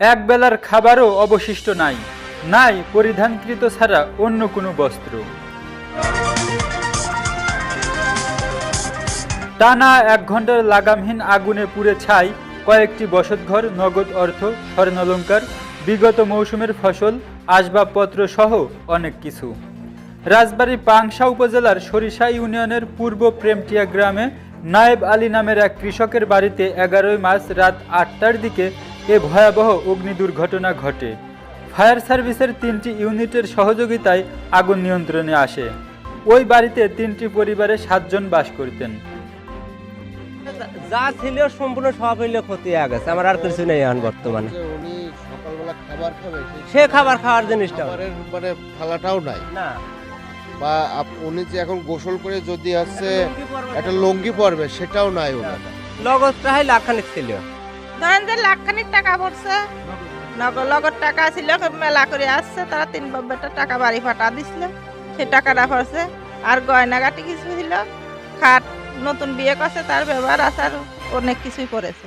এক বেলার খাবারও অবশিষ্ট নাই নাই পরিধানকৃত ছাড়া অন্য কোনো বস্ত্র। টানা এক ঘণ্টার লাগামহীন আগুনে পুড়ে ছাই কয়েকটি বসতঘর, নগদ অর্থ, স্বর্ণালঙ্কার, বিগত মৌসুমের ফসল, আসবাবপত্র সহ অনেক কিছু। রাজবাড়ী পাংশা উপজেলার সরিষা ইউনিয়নের পূর্ব প্রেমটিয়া গ্রামে নায়েব আলী নামের এক কৃষকের বাড়িতে এগারোই মার্চ রাত আটটার দিকে এ ভয়াবহ অগ্নি দুর্ঘটনা ঘটে। ফায়ার সার্ভিসের তিনটি ইউনিটের সহযোগিতায় আগুন নিয়ন্ত্রণে আসে। ওই বাড়িতে তিনটি পরিবারে সাতজন বাস করতেন। যা ছিল সম্পূর্ণ সব হইলে ক্ষতি হয়ে গেছে। আমার আর কিছু নেই এখন বর্তমানে। যে উনি সকালবেলা খাবার খাবে সেই সে খাবার খাওয়ার জিনিসটা। মানে থালাটাও নাই। না। বা আপ- উনি যে এখন গোসল করে যদি আছে একটা লঙ্গি পরবে। সেটাও নাই ওনার। লগতটা হয় লাখখানিক ছিল। ধরেন যে লাখখানিক টাকা পড়ছে। নগদ লগর টাকা ছিল মেলা করে আসছে, তারা তিন বাব্বারটা টাকা বাড়ি ফাটা দিছিল, সেই টাকাটা পড়ছে। আর গয়নাগাটি কিছু ছিল, খাট, নতুন বিয়ে করছে, তার ব্যবহার আসার অনেক কিছুই করেছে।